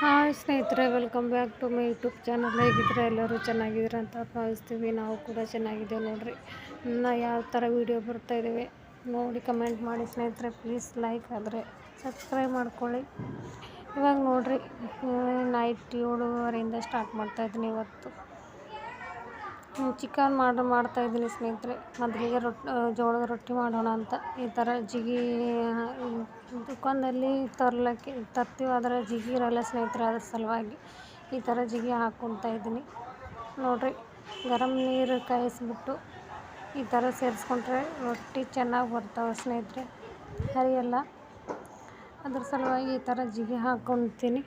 Hi ಸ್ನೇಹಿತರೆ welcome back to my YouTube channel ಹೇಗಿದ್ರೆ ಎಲ್ಲರೂ? ಚೆನ್ನಾಗಿದ್ದೀರ ಅಂತ ಭಾವಿಸ್ತೀವಿ. ನಾವು ಕೂಡ ಚೆನ್ನಾಗಿದ್ದೇವೆ ನೋಡಿರಿ. ಇನ್ನು ಯಾವ ಥರ ವೀಡಿಯೋ ಬರ್ತಾ ಇದ್ದೀವಿ ನೋಡಿ ಕಮೆಂಟ್ ಮಾಡಿ ಸ್ನೇಹಿತರೆ. ಪ್ಲೀಸ್ ಲೈಕ್ ಆದರೆ ಸಬ್ಸ್ಕ್ರೈಬ್ ಮಾಡ್ಕೊಳ್ಳಿ. ಇವಾಗ ನೋಡಿರಿ ನೈಟ್ ಏಳುವರೆಯಿಂದ ಸ್ಟಾರ್ಟ್ ಮಾಡ್ತಾಯಿದ್ದೀನಿ ಇವತ್ತು. ಚಿಕನ್ ಮಾಡ್ರ್ ಮಾಡ್ತಾ ಇದ್ದೀನಿ ಸ್ನೇಹಿತರೆ. ಮೊದಲಿಗೆ ರೊಟ್ಟಿ ಜೋಳದ ರೊಟ್ಟಿ ಮಾಡೋಣ ಅಂತ. ಈ ಥರ ಜಿಗಿ ದುಕಾನ್ದಲ್ಲಿ ತರ್ಲಕ್ಕೆ, ತರ್ತೀವಿ. ಆದರೆ ಜಿಗಿ ಇರಲ್ಲ ಸ್ನೇಹಿತರೆ, ಅದ್ರ ಸಲುವಾಗಿ ಈ ಥರ ಜಿಗಿ ಹಾಕ್ಕೊತಾ ಇದ್ದೀನಿ. ನೋಡಿರಿ, ಗರಂ ನೀರು ಕಾಯಿಸ್ಬಿಟ್ಟು ಈ ಥರ ಸೇರಿಸ್ಕೊಂಡ್ರೆ ರೊಟ್ಟಿ ಚೆನ್ನಾಗಿ ಬರ್ತಾವೆ ಸ್ನೇಹಿತರೆ. ಹರಿಯಲ್ಲ? ಅದ್ರ ಸಲುವಾಗಿ ಈ ಥರ ಜಿಗಿ ಹಾಕ್ಕೊತೀನಿ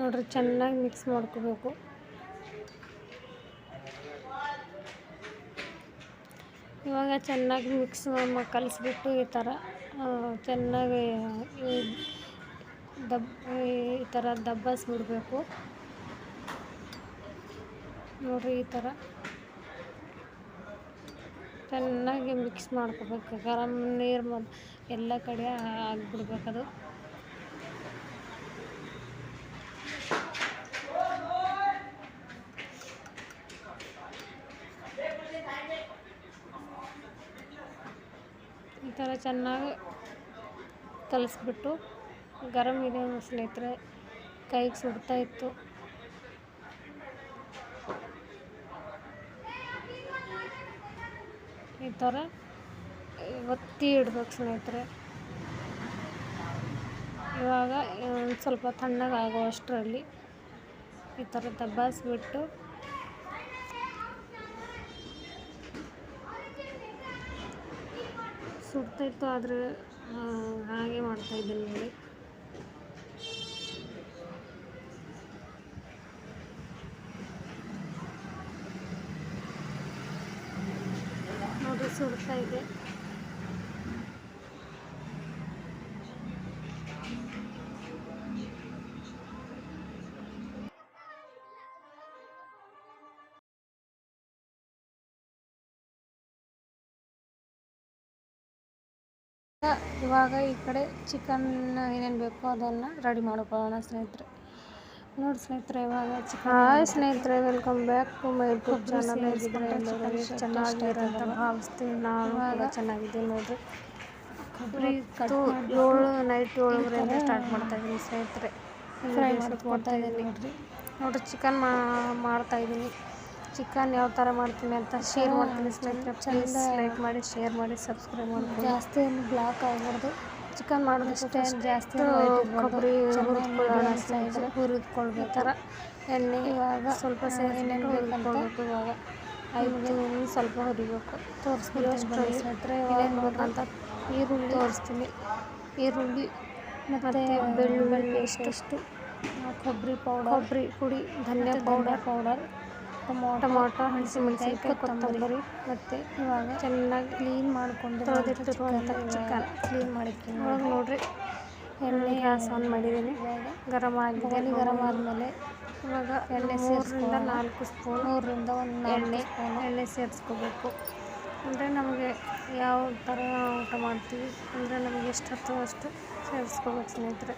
ನೋಡಿರಿ, ಚೆನ್ನಾಗಿ ಮಿಕ್ಸ್ ಮಾಡ್ಕೋಬೇಕು. ಇವಾಗ ಚೆನ್ನಾಗಿ ಮಿಕ್ಸ್ ಕಲಿಸ್ಬಿಟ್ಟು ಈ ಥರ ಚೆನ್ನಾಗಿ ದಬ್, ಈ ಥರ ದಬ್ಬಾಯಿಸ್ಬಿಡ್ಬೇಕು ನೋಡಿರಿ ಈ ಥರ. ಚೆನ್ನಾಗಿ ಮಿಕ್ಸ್ ಮಾಡ್ಕೋಬೇಕು. ಗರಮ್ ನೀರು ಎಲ್ಲ ಕಡೆ ಆಗಿಬಿಡ್ಬೇಕದು ಥರ ಚೆನ್ನಾಗಿ ಕಲಿಸ್ಬಿಟ್ಟು ಗರಮ್ ಇದೆ ಸ್ನೇಹಿತರೆ. ಕೈಗೆ ಸುಡ್ತಾ ಇತ್ತು. ಈ ಥರ ಒತ್ತಿ ಇಡ್ಬೇಕು ಸ್ನೇಹಿತರೆ. ಇವಾಗ ಒಂದು ಸ್ವಲ್ಪ ತಣ್ಣಗೆ ಅಷ್ಟರಲ್ಲಿ ಈ ಥರ ದಬ್ಬಾಯಿಸ್ಬಿಟ್ಟು ಸುಡ್ತಾಯಿತ್ತು ಆದರೆ ಹಾಗೆ ಮಾಡ್ತಾಯಿದ್ದೀನಿ ನೋಡಿ ಇವಾಗ ಈ ಕಡೆ ಚಿಕನ್ ಏನೇನು ಬೇಕೋ ಅದನ್ನು ರೆಡಿ ಮಾಡ್ಕೊಳ್ಳೋಣ ಸ್ನೇಹಿತರೆ. ನೋಡಿ ಸ್ನೇಹಿತರೆ ಇವಾಗ ಚಿಕನ್ ಹಾಯ್ ಸ್ನೇಹಿತರೆ welcome back to my YouTube channel ಅಂತ ಭಾವಿಸ್ತೀವಿ ನಾವು ಇವಾಗ ಚೆನ್ನಾಗಿದ್ದೀವಿ ನೋಡಿರಿ. ಕೊಬ್ಬರಿ ಕಟ್ಟು ಏಳು ನೈಟ್ ಏಳುವರೆಯಿಂದ ಸ್ಟಾರ್ಟ್ ಮಾಡ್ತಾ ಇದ್ದೀನಿ ಸ್ನೇಹಿತರೆ. ಫ್ರೈ ಮಾಡ್ತಾ ಇದ್ದೀನಿ ನೋಡಿರಿ. ನೋಡಿರಿ ಚಿಕನ್ ಮಾಡ್ತಾಯಿದ್ದೀನಿ ಚಿಕನ್ ಯಾವ ಥರ ಮಾಡ್ತೀನಿ ಅಂತ ಶೇರ್ ಮಾಡ್ತೀನಿ ಸ್ನೇಹಿತರೆ. ಪ್ಲೀಸ್ ಲೈಕ್ ಮಾಡಿ ಶೇರ್ ಮಾಡಿ ಸಬ್ಸ್ಕ್ರೈಬ್ ಮಾಡಿ ಜಾಸ್ತಿ ಏನು ಬ್ಲಾಕ್ ಆಗಬಾರ್ದು. ಚಿಕನ್ ಮಾಡೋದಷ್ಟೇ ಜಾಸ್ತಿ ಕೊಬ್ಬರಿ ಹುರಿದ್ಕೊಳ್ಳೋಣ ಸ್ನೇಹಿತರೆ. ಹುರಿದ್ಕೊಳ್ಬೇಕು. ಈ ಥರ ಎಣ್ಣೆ ಇವಾಗ ಸ್ವಲ್ಪ ಏನೇನು ಹುರಿದ್ಕೊಳ್ಬೇಕು ಇವಾಗ. ಐದು ಸ್ವಲ್ಪ ಹುರಿಬೇಕು. ತೋರಿಸ್ಬಿಟ್ಟು ಸ್ನೇಹಿತರೆ. ಅಂತ ಈರುಳ್ಳಿ. ತೋರಿಸ್ತೀನಿ. ಈರುಳ್ಳಿ ಮತ್ತು ಬೆಳ್ಳುಳ್ಳಿ ಪೇಸ್ಟ್. ಕೊಬ್ಬರಿ ಪೌಡರ್ ಕೊಬ್ಬರಿ ಪುಡಿ ಧನ್ಯ ಪೌಡರ್ ಪೌಡರ್ ಟೊಮೊಟೊ ಹಸಿಮೆಣಸಿನ್ಕಾಯಿ ಕೊತ್ತಂಬರಿ ಮತ್ತು ಇವಾಗ ಚೆನ್ನಾಗಿ ಕ್ಲೀನ್ ಮಾಡಿಕೊಂಡು ತೊಳೆದಿಟ್ಟಿರುವಂಥ ಚಿಕನ್ ಕ್ಲೀನ್ ಮಾಡಿಕ್ಕೆ ಇವಾಗ ನೋಡಿರಿ ಎಣ್ಣೆ ಗ್ಯಾಸ್ ಆನ್ ಮಾಡಿದ್ದೀನಿ. ಗರಂ ಆಗಿದೆ. ಗರಂ ಆದಮೇಲೆ ಇವಾಗ ಎಣ್ಣೆ ಮೂರರಿಂದ ನಾಲ್ಕು ಸ್ಪೂನ್ ಮೂರರಿಂದ ಒಂದು ಎಣ್ಣೆ ಎಣ್ಣೆ ಸೇರಿಸ್ಕೋಬೇಕು. ಅಂದರೆ ನಮಗೆ ಯಾವ ಥರ ಊಟ ಮಾಡ್ತೀವಿ? ಅಂದರೆ ನಮಗೆ ಎಷ್ಟು ಹತ್ತೋ ಅಷ್ಟು ಸೇರಿಸ್ಕೋಬೇಕು ಸ್ನೇಹಿತರೆ.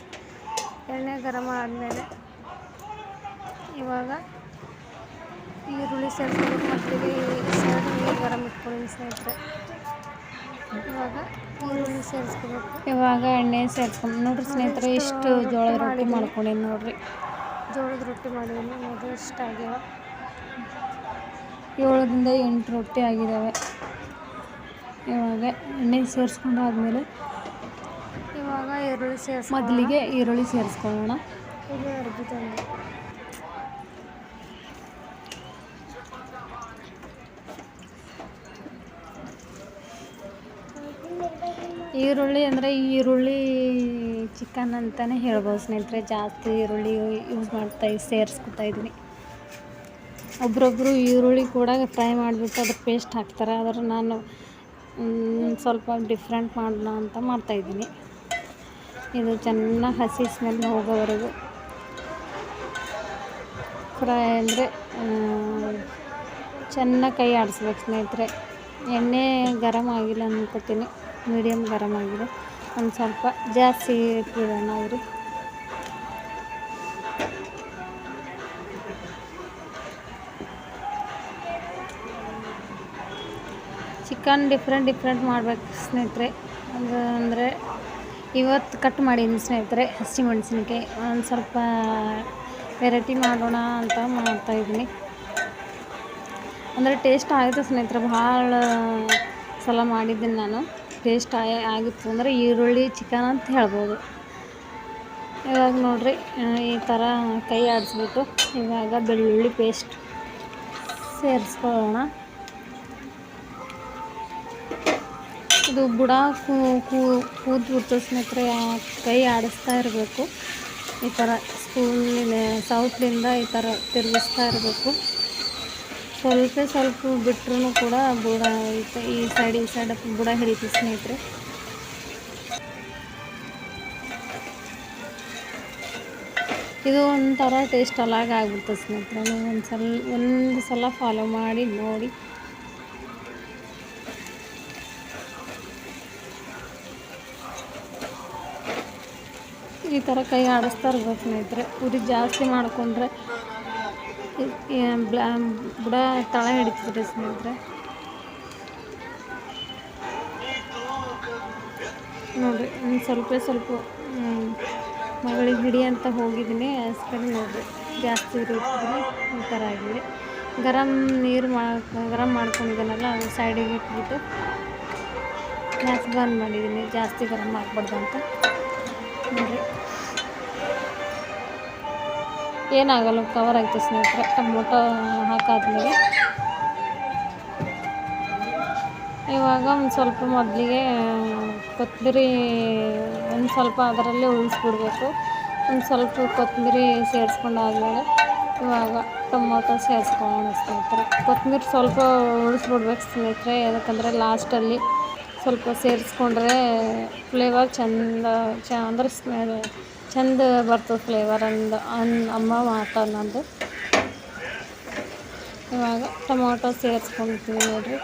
ಎಣ್ಣೆ ಗರಂ ಆದಮೇಲೆ ಇವಾಗ ಈರುಳ್ಳಿ ಸೇರಿಸ್ಕೊಂಡು ಮೊದಲಿಗೆ ಸೈಡ್ ನೀರು ಗರಂ ಇಟ್ಕೊಳ್ಳಿ ಸ್ನೇಹಿತರೆ ಇವಾಗ ಈರುಳ್ಳಿ ಸೇರಿಸ್ಕೋಬೇಕು. ಇವಾಗ ಎಣ್ಣೆ ಸೇರಿಸ್ಕೊಂಡು ನೋಡ್ರಿ ಸ್ನೇಹಿತರೆ ಇಷ್ಟು ಜೋಳದ ರೊಟ್ಟಿ ಮಾಡ್ಕೊಂಡೀನಿ ನೋಡಿರಿ. ಜೋಳದ ರೊಟ್ಟಿ ಮಾಡಿದ್ದೀನಿ ನೋಡಿರಿ ಇಷ್ಟ ಆಗ್ಯಾವ ಏಳರಿಂದ ಎಂಟು ರೊಟ್ಟಿ ಆಗಿದ್ದಾವೆ ಇವಾಗ ಎಣ್ಣೆ ಸೇರಿಸ್ಕೊಂಡಾದ್ಮೇಲೆ ಇವಾಗ ಈರುಳ್ಳಿ ಸೇರಿಸ್ ಮೊದಲಿಗೆ ಈರುಳ್ಳಿ ಸೇರಿಸ್ಕೊಳ್ಳೋಣ. ಇದು ಅರ್ಬಿತ ಈರುಳ್ಳಿ ಅಂದರೆ ಈರುಳ್ಳಿ ಚಿಕನ್ ಅಂತಲೇ ಹೇಳ್ಬೋದು ಸ್ನೇಹಿತರೆ. ಜಾಸ್ತಿ ಈರುಳ್ಳಿ ಯೂಸ್ ಮಾಡ್ತಾ ಸೇರಿಸ್ಕೊತಾ ಇದ್ದೀನಿ. ಒಬ್ರೊಬ್ಬರು ಈರುಳ್ಳಿ ಕೂಡ ಫ್ರೈ ಮಾಡಿಬಿಟ್ಟು ಅದ್ರ ಪೇಸ್ಟ್ ಹಾಕ್ತಾರೆ. ಆದರೆ ನಾನು ಸ್ವಲ್ಪ ಡಿಫ್ರೆಂಟ್ ಮಾಡೋಣ ಅಂತ ಮಾಡ್ತಾಯಿದ್ದೀನಿ ಇದು ಚೆನ್ನಾಗಿ ಹಸಿ ಸ್ಮೆಲ್ ಹೋಗೋವರೆಗೂ. ಫ್ರೈ ಅಂದರೆ ಚೆನ್ನಾಗಿ ಕೈ ಆಡಿಸ್ಬೇಕು ಸ್ನೇಹಿತರೆ. ಎಣ್ಣೆ ಗರಮ್ ಆಗಿಲ್ಲ ಅನ್ಕೋತೀನಿ. ಮೀಡಿಯಮ್ ಗರಮ್ ಆಗಿದೆ. ಒಂದು ಸ್ವಲ್ಪ ಜಾಸ್ತಿ ಇಟ್ಬಿಡೋಣ ಅವರು ಚಿಕನ್ ಡಿಫ್ರೆಂಟ್ ಡಿಫ್ರೆಂಟ್ ಮಾಡಬೇಕು ಸ್ನೇಹಿತರೆ. ಅದು ಅಂದರೆ ಇವತ್ತು ಕಟ್ ಮಾಡೀನಿ ಸ್ನೇಹಿತರೆ ಹಸಿಮೆಣ್ಸಿನ್ಕಾಯಿ ಒಂದು ಸ್ವಲ್ಪ ವೆರೈಟಿ ಮಾಡೋಣ ಅಂತ ಮಾಡ್ತಾಯಿದ್ದೀನಿ ಅಂದರೆ ಟೇಸ್ಟ್ ಆಯಿತು ಸ್ನೇಹಿತರೆ, ಭಾಳ ಸಲ ಮಾಡಿದ್ದೀನಿ ನಾನು. ಟೇಸ್ಟ್ ಆಗಿ ಆಗಿತ್ತು ಅಂದರೆ ಈರುಳ್ಳಿ ಚಿಕನ್ ಅಂತ ಹೇಳ್ಬೋದು. ಇವಾಗ ನೋಡಿರಿ ಈ ಥರ ಕೈ ಆಡಿಸ್ಬಿಟ್ಟು ಇವಾಗ ಬೆಳ್ಳುಳ್ಳಿ ಪೇಸ್ಟ್ ಸೇರಿಸ್ಕೊಳ್ಳೋಣ. ಇದು ಬುಡ ಕೂದು ಬಿಡ್ತು ಸ್ನೇಹಿತರೆ ಕೈ ಆಡಿಸ್ತಾ ಇರಬೇಕು. ಈ ಥರ ಸ್ಪೂನಿನ ಸೌತ್ನಿಂದ ಈ ಥರ ತಿರುಗಿಸ್ತಾ ಇರಬೇಕು. ಸ್ವಲ್ಪ ಸ್ವಲ್ಪ ಬಿಟ್ರೂ ಕೂಡ ಬುಡ ಈ ಈ ಸೈಡ್ ಈ ಸೈಡ್ ಬುಡ ಹಿಡಿತು ಸ್ನೇಹಿತರೆ. ಇದು ಒಂಥರ ಟೇಸ್ಟ್ ಅಲಾಗ ಆಗ್ಬಿಡ್ತದೆ ಸ್ನೇಹಿತರೆ. ನೀವು ಒಂದು ಸಲ ಒಂದು ಸಲ ಫಾಲೋ ಮಾಡಿ, ನೋಡಿ. ಈ ಥರ ಕೈ ಆಡಿಸ್ತಾ ಇರ್ಬೇಕು ಸ್ನೇಹಿತರೆ. ಉರಿ ಜಾಸ್ತಿ ಮಾಡ್ಕೊಂಡ್ರೆ ಬುಡ ತಳ ಹಿಡಿತದ್ರಿ ಸ್ನೇಹಿತರೆ ನೋಡಿರಿ ಸ್ವಲ್ಪ ಸ್ವಲ್ಪ ಮಗಳಿಗೆ ಹಿಡಿ ಅಂತ ಹೋಗಿದ್ದೀನಿ ಅಷ್ಟೇ ನೋಡಿರಿ, ಜಾಸ್ತಿ ರೀತಿ ಈ ಥರ ಆಗಿದೆ. ಗರಮ್ ನೀರು ಮಾ ಗರಮ್ ಮಾಡ್ಕೊಂಡಿದ್ದೀನಲ್ಲ, ಅದು ಸೈಡಿಗೆ ಇಟ್ಬಿಟ್ಟು ಗ್ಯಾಸ್ ಬಂದ್ ಮಾಡಿದ್ದೀನಿ, ಜಾಸ್ತಿ ಗರಮ್ ಹಾಕ್ಬಾರ್ದು ಅಂತ. ನೋಡಿರಿ. ಏನಾಗಲ್ಲ ಕವರ್ ಆಯ್ತು ಸ್ನೇಹಿತರೆ. ಟೊಮೊಟೊ ಹಾಕಾದ್ಮೇಲೆ. ಇವಾಗ ಒಂದು ಸ್ವಲ್ಪ ಮೊದಲಿಗೆ, ಕೊತ್ತಂಬರಿ, ಒಂದು ಸ್ವಲ್ಪ ಅದರಲ್ಲೇ ಉಳಿಸ್ಬಿಡ್ಬೇಕು. ಒಂದು ಸ್ವಲ್ಪ ಕೊತ್ತಂಬರಿ ಸೇರಿಸ್ಕೊಂಡಾದ್ಮೇಲೆ ಇವಾಗ ಟೊಮೊಟೊ ಸೇರಿಸ್ಕೊಳ್ಳೋಣ ಸ್ನೇಹಿತರೆ. ಕೊತ್ತಂಬರಿ ಸ್ವಲ್ಪ ಉಳಿಸ್ಬಿಡ್ಬೇಕು ಸ್ನೇಹಿತರೆ, ಯಾಕಂದರೆ ಲಾಸ್ಟಲ್ಲಿ ಸ್ವಲ್ಪ ಸೇರಿಸ್ಕೊಂಡ್ರೆ ಫ್ಲೇವರ್ ಚೆಂದ, ಚ ಅಂದ್ರೆ ಸ್ಮೆಲ್ ಚಂದ ಬರ್ತದೆ ಫ್ಲೇವರ್ ಅಂದು ಅನ್ ಅಮ್ಮ ಮಾತ ನಂದು ಇವಾಗ ಟೊಮೊಟೊ ಸೇರಿಸ್ಕೊಂತೀವಿ ನೋಡಿರಿ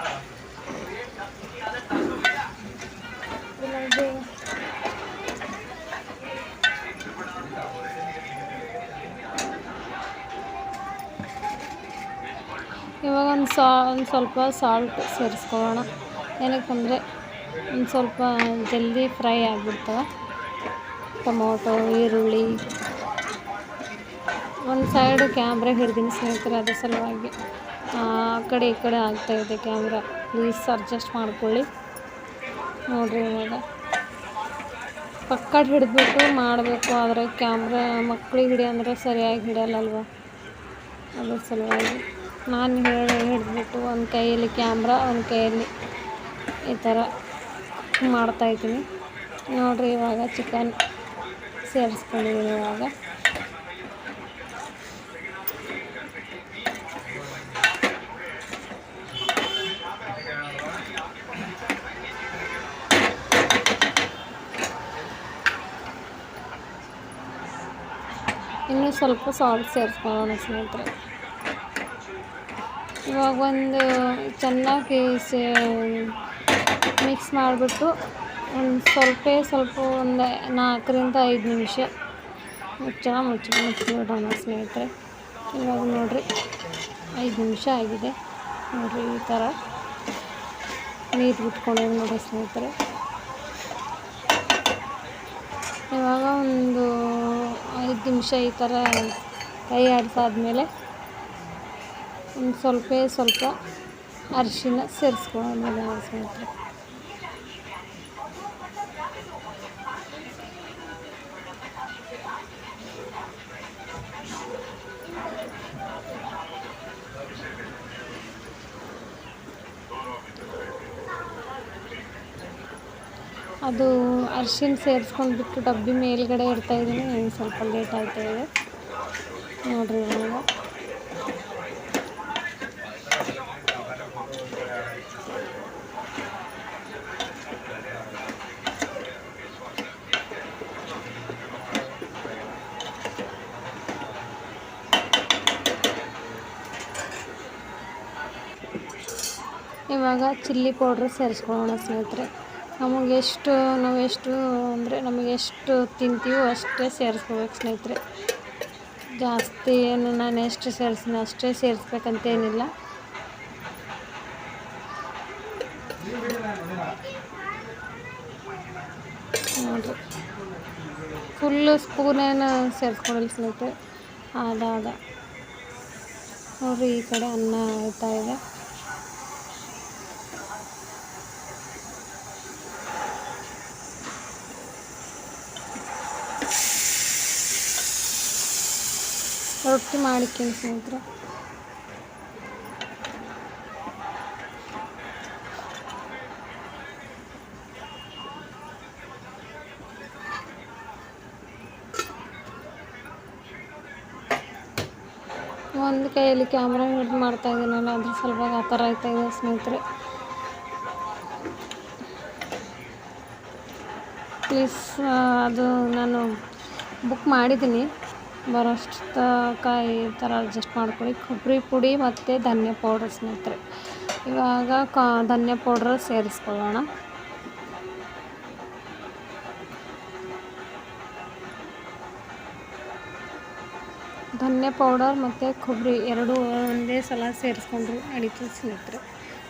ಇವಾಗ ಒಂದು ಸಾ ಒಂದು ಸ್ವಲ್ಪ ಸಾಲ್ಟ್ ಸೇರಿಸ್ಕೊಳ್ಳೋಣ ಏನಕ್ಕಂದರೆ ಒಂದು ಸ್ವಲ್ಪ ಜಲ್ದಿ ಫ್ರೈ ಆಗಿಬಿಡ್ತವೆ ಟೊಮೊಟೊ, ಈರುಳ್ಳಿ. ಒಂದು ಸೈಡು ಕ್ಯಾಮ್ರಾ ಹಿಡ್ದೀನಿ ಸ್ನೇಹಿತರೆ, ಅದರ ಸಲುವಾಗಿ. ಆ ಕಡೆ ಈ ಕಡೆ ಆಗ್ತಾಯಿದೆ ಕ್ಯಾಮ್ರಾ ಪ್ಲೀಸ್ ಅಡ್ಜಸ್ಟ್ ಮಾಡ್ಕೊಳ್ಳಿ. ನೋಡಿರಿ ಇವಾಗ. ಪಕ್ಕ ಹಿಡಿದ್ಬಿಟ್ಟು ಮಾಡಬೇಕು, ಆದರೆ ಕ್ಯಾಮ್ರಾ ಮಕ್ಳಿಗೆ ಹಿಡಿ ಅಂದರೆ ಸರಿಯಾಗಿ ಹಿಡಿಯಲ್ಲಲ್ವ? ಅದ್ರ ಸಲುವಾಗಿ. ನಾನು ಹೇಳಿ, ಹಿಡಿದ್ಬಿಟ್ಟು ಒಂದು ಕೈಯಲ್ಲಿ ಕ್ಯಾಮ್ರಾ ಒಂದು ಕೈಯಲ್ಲಿ ಈ ಥರ ಮಾಡ್ತಾಯಿದ್ದೀನಿ ನೋಡಿರಿ ಇವಾಗ ಚಿಕನ್ ಸೇರಿಸ್ಕೊಂಡಿದ್ದೀನಿ ಇವಾಗ. ಇನ್ನೂ ಸ್ವಲ್ಪ ಸಾಲ್ಟ್ ಸೇರಿಸ್ಕೊಳ್ಳೋಣ ಸ್ನೇಹಿತರೆ. ಇವಾಗ ಒಂದು ಚೆನ್ನಾಗಿ ಸೇ ಮಿಕ್ಸ್ ಮಾಡಿಬಿಟ್ಟು ಒಂದು ಸ್ವಲ್ಪ ಸ್ವಲ್ಪ ಒಂದು ನಾಲ್ಕರಿಂದ ಐದು ನಿಮಿಷ ಮುಚ್ಚಳ ಮುಚ್ಚಳ ಮುಚ್ಚಿಬಿಡೋಣ ಸ್ನೇಹಿತರೆ. ಇವಾಗ ನೋಡಿರಿ, ಐದು ನಿಮಿಷ ಆಗಿದೆ. ನೋಡಿರಿ ಈ ಥರ ನೀರು ಬಿಟ್ಕೊಂಡಿದೆ ನೋಡಿ ಸ್ನೇಹಿತರೆ. ಇವಾಗ ಒಂದು ಐದು ನಿಮಿಷ ಈ ಥರ ಕೈ ಆಡಿಸಾದ್ಮೇಲೆ ಒಂದು ಸ್ವಲ್ಪ ಸ್ವಲ್ಪ ಅರಿಶಿನ ಸೇರಿಸ್ಕೊಳ್ಳೋಣ ಸ್ನೇಹಿತರೆ. ಅದು ಅರ್ಶಿನ ಸೇರಿಸ್ಕೊಂಡು ಬಿಟ್ಟು ಡಬ್ಬಿ ಮೇಲ್ಗಡೆ ಇಡ್ತಾ ಇದ್ದೀನಿ. ಒಂದು ಸ್ವಲ್ಪ ಲೇಟ್ ಆಯ್ತಾ ಇದೆ. ನೋಡಿರಿ ಇವಾಗ. ಇವಾಗ ಚಿಲ್ಲಿ ಪೌಡ್ರ್ ಸೇರಿಸ್ಕೊಳ್ಳೋಣ ಸ್ನೇಹಿತರೆ. ನಮಗೆ ಎಷ್ಟು, ನಾವು ಎಷ್ಟು ಅಂದರೆ ನಮಗೆ ಎಷ್ಟು ತಿಂತೀವೋ ಅಷ್ಟೇ ಸೇರಿಸ್ಕೋಬೇಕು ಸ್ನೇಹಿತರೆ. ಜಾಸ್ತಿ ಏನು ನಾನು ಎಷ್ಟು ಸೇರಿಸ್ತೀನಿ ಅಷ್ಟೇ ಸೇರಿಸ್ಬೇಕಂತೇನಿಲ್ಲ. ನೋಡಿರಿ ಫುಲ್ಲು ಸ್ಪೂನೇನು ಸೇರಿಸ್ಕೊಡಲ್ಲ ಸ್ನೇಹಿತರೆ. ಆದಾಗ ನೋಡಿರಿ ಈ ಕಡೆ ಅನ್ನ ಇದೆ. ರೊಟ್ಟಿ ಮಾಡಿದ್ದೀನಿ ಸ್ನೇಹಿತರೆ. ಒಂದು ಕೈಯಲ್ಲಿ ಕ್ಯಾಮ್ರಾ ಮಾಡ್ತಾ ಇದ್ದೀನಲ್ಲ ಅದ್ರ ಸಲುವಾಗಿ ಆ ಥರ ಆಯ್ತಾ ಇದೆ ಸ್ನೇಹಿತರೆ. ಪ್ಲೀಸ್ ಅದು ನಾನು ಬುಕ್ ಮಾಡಿದ್ದೀನಿ. ಬರೋಷ್ಟು ತನಕ ಈ ಥರ ಅಡ್ಜಸ್ಟ್ ಮಾಡ್ಕೊಳ್ಳಿ. ಕೊಬ್ಬರಿ ಪುಡಿ ಮತ್ತು ಧನ್ಯ ಪೌಡ್ರ್ ಸ್ನೇಹಿತರೆ. ಇವಾಗ ಕಾ, ಧನ್ಯ ಪೌಡ್ರ್ ಸೇರಿಸ್ಕೊಳ್ಳೋಣ. ಧನ್ಯ ಪೌಡರ್ ಮತ್ತು ಕೊಬ್ಬರಿ ಎರಡೂ ಒಂದೇ ಸಲ ಸೇರಿಸ್ಕೊಂಡ್ರು ನಡೀತದೆ ಸ್ನೇಹಿತರೆ.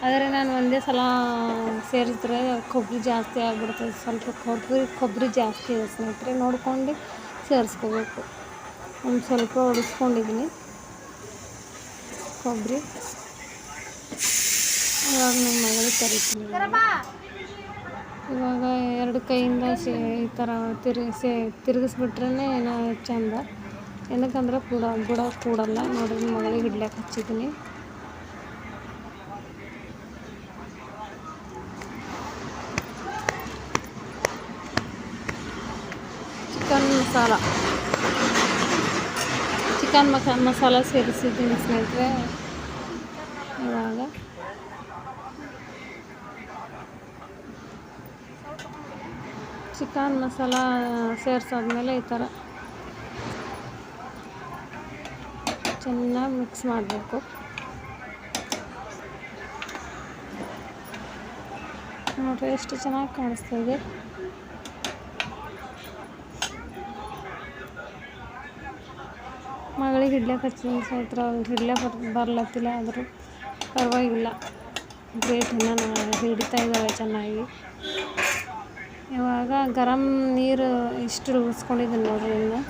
ಆದರೆ ನಾನು ಒಂದೇ ಸಲ ಸೇರಿಸಿದ್ರೆ ಕೊಬ್ಬರಿ ಜಾಸ್ತಿ ಆಗಿಬಿಡ್ತದೆ. ಸ್ವಲ್ಪ ಕೊಬ್ಬರಿ ಕೊಬ್ಬರಿ ಜಾಸ್ತಿ ಇದೆ ಸ್ನೇಹಿತರೆ, ನೋಡ್ಕೊಂಡು ಸೇರಿಸ್ಕೋಬೇಕು. ಒಂದು ಸ್ವಲ್ಪ ಹೊಡಿಸ್ಕೊಂಡಿದ್ದೀನಿ ಕೊಬ್ಬರಿ. ಇವಾಗ ನಮ್ಮ ಮಗಳಿಗೆ ಕರಿತೀನಿ. ಇವಾಗ ಎರಡು ಕೈಯಿಂದ ಸೇ, ಈ ಥರ ತಿರುಗಿಸಿ ತಿರುಗಿಸ್ಬಿಟ್ರೇ ಏನೋ ಚಂದ. ಏನಕ್ಕಂದ್ರೆ ಕೂಡ ಬುಡ ಕೂಡಲ್ಲ. ನೋಡಿದ್ರೆ ಮಗಳಿಗೆ ಹಿಡ್ಲಿಕ್ಕೆ ಹಚ್ಚಿದ್ದೀನಿ ಚಿಕನ್ ಮಸಾಲ. ಚಿಕನ್ ಮಸ, ಮಸಾಲ ಸೇರಿಸಿದ್ದೀನಿ ಸ್ನೇಹಿತರೆ. ಇವಾಗ. ಚಿಕನ್ ಮಸಾಲ ಸೇರಿಸಾದ್ಮೇಲೆ ಈ ಥರ ಚೆನ್ನಾಗಿ ಮಿಕ್ಸ್ ಮಾಡಬೇಕು. ನೋಡ್ರಿ ಎಷ್ಟು ಚೆನ್ನಾಗಿ ಕಾಣಿಸ್ತಾ ಇದೆ. ಮಗಳಿಗೆ ಹಿಡ್ಲಕ್ಕೆ ಹಚ್ಚಿದ್ದೀನಿ ಸ್ನೇಹಿತರೆ ಹಿಡ್ಲಕ್ಕೆ ಬರ್ ಬರ್ಲತ್ತಿಲ್ಲ ಆದರೂ ಪರವಾಗಿಲ್ಲ. ಗ್ರೇಟ್ ನಾನು ಹಿಡಿತಾ ಇದ್ದಾಳೆ ಚೆನ್ನಾಗಿ. ಇವಾಗ ಗರಂ ನೀರು ಇಷ್ಟು ಉಳಿಸ್ಕೊಂಡಿದ್ದೀನಿ ನೋಡಿರಿ ಇನ್ನು.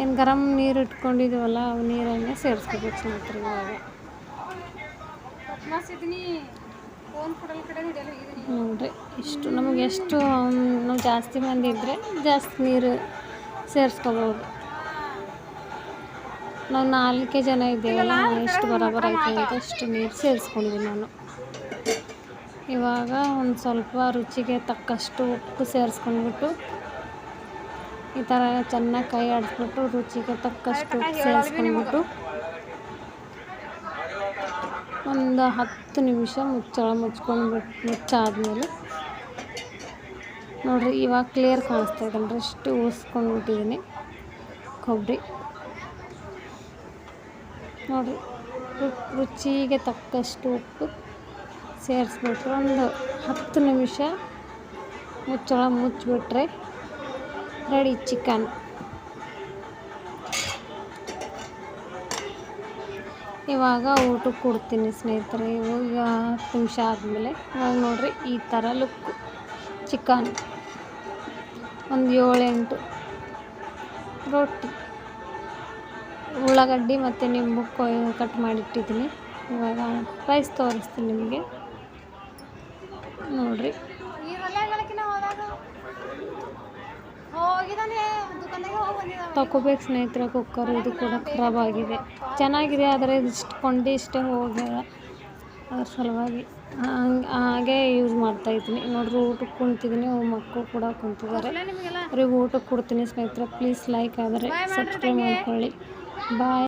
ಏನು ಗರಂ ನೀರು ಇಟ್ಕೊಂಡಿದ್ದೀವಲ್ಲ ಅವು ನೀರನ್ನೇ ಸೇರಿಸ್ಕೋಬೇಕು ಸ್ನೇಹಿತರೆ ಇವಾಗ. ನೋಡ್ರಿ, ಇಷ್ಟು ನಮಗೆ ಎಷ್ಟು ನಾವು ಜಾಸ್ತಿ ಮಂದಿ ಇದ್ದರೆ ಜಾಸ್ತಿ ನೀರು ಸೇರಿಸ್ಕೋಬೋದು. ನಾವು ನಾಲ್ಕೇ ಜನ ಇದ್ದೇವಲ್ಲ, ಎಷ್ಟು ಬರೋಬರ ಐತೆ ಅಂತ ಅಷ್ಟು ನೀರು ಸೇರಿಸ್ಕೊಂಡಿದ್ದೀನಿ ನಾನು. ಇವಾಗ ಒಂದು ಸ್ವಲ್ಪ ರುಚಿಗೆ ತಕ್ಕಷ್ಟು ಉಪ್ಪು ಸೇರಿಸ್ಕೊಂಡ್ಬಿಟ್ಟು ಈ ಥರ ಚೆನ್ನಾಗಿ ಕೈ ಆಡಿಸ್ಬಿಟ್ಟು ರುಚಿಗೆ ತಕ್ಕಷ್ಟು ಉಪ್ಪು ಸೇರಿಸ್ಕೊಂಡ್ಬಿಟ್ಟು ಒಂದು ಹತ್ತು ನಿಮಿಷ ಮುಚ್ಚಳ ಮುಚ್ಕೊಂಡ್ಬಿಟ್ಟು ಮುಚ್ಚಾದ್ಮೇಲೆ ನೋಡಿರಿ ಇವಾಗ ಕ್ಲಿಯರ್ ಕಾಣಿಸ್ತಾ ಅಂದ್ರೆ ಇಷ್ಟು ಉಳಿಸ್ಕೊಂಡ್ಬಿಟ್ಟಿದ್ದೀನಿ ಕೊಬ್ಬರಿ. ನೋಡಿರಿ ರುಚಿಗೆ ತಕ್ಕಷ್ಟು ಉಪ್ಪು ಸೇರಿಸ್ಬಿಟ್ರೆ ಒಂದು ಹತ್ತು ನಿಮಿಷ ಮುಚ್ಚಳ ಮುಚ್ಚಿಬಿಟ್ರೆ ರೆಡಿ ಚಿಕನ್ ಇವಾಗ ಊಟಕ್ಕೆ ಕೊಡ್ತೀನಿ ಸ್ನೇಹಿತರೆ ಈಗ ಹತ್ತು ನಿಮಿಷ ಆದಮೇಲೆ. ಇವಾಗ ನೋಡಿರಿ ಈ ಥರ ಲುಕ್ಕು ಚಿಕನ್ ಒಂದು ಏಳೆಂಟು. ರೊಟ್ಟಿ. ಉಳ್ಳಾಗಡ್ಡಿ ಮತ್ತು ನಿಂಬು ಕೊಯ್ ಕಟ್ ಮಾಡಿಟ್ಟಿದ್ದೀನಿ. ಇವಾಗ ರೈಸ್ ತೋರಿಸ್ತೀನಿ ನಿಮಗೆ. ನೋಡಿರಿ. ತಗೋಬೇಕು ಸ್ನೇಹಿತರೆ ಕುಕ್ಕರ್ ಇದು ಕೂಡ ಖರಾಬ್ ಆಗಿದೆ. ಚೆನ್ನಾಗಿದೆ ಆದರೆ ಇದಿಷ್ಟು ಕೊಂಡಿ ಇಷ್ಟೇ ಹೋಗ್ಯಾರ ಅದ್ರ ಸಲುವಾಗಿ ಹಂಗೆ ಹಾಗೆ ಯೂಸ್ ಮಾಡ್ತಾ ಇದ್ದೀನಿ. ನೋಡ್ರಿ ಊಟಕ್ಕೆ ಕುಂತಿದ್ದೀನಿ ಮಕ್ಕಳು ಕೂಡ ಕುಂತಿದ್ದಾರೆ ಅವ್ರಿಗೆ ಊಟಕ್ಕೆ ಕೊಡ್ತೀನಿ ಸ್ನೇಹಿತರೆ. ಪ್ಲೀಸ್ ಲೈಕ್ ಆದರೆ ಸಬ್ಸ್ಕ್ರೈಬ್ ಮಾಡ್ಕೊಳ್ಳಿ. Bye.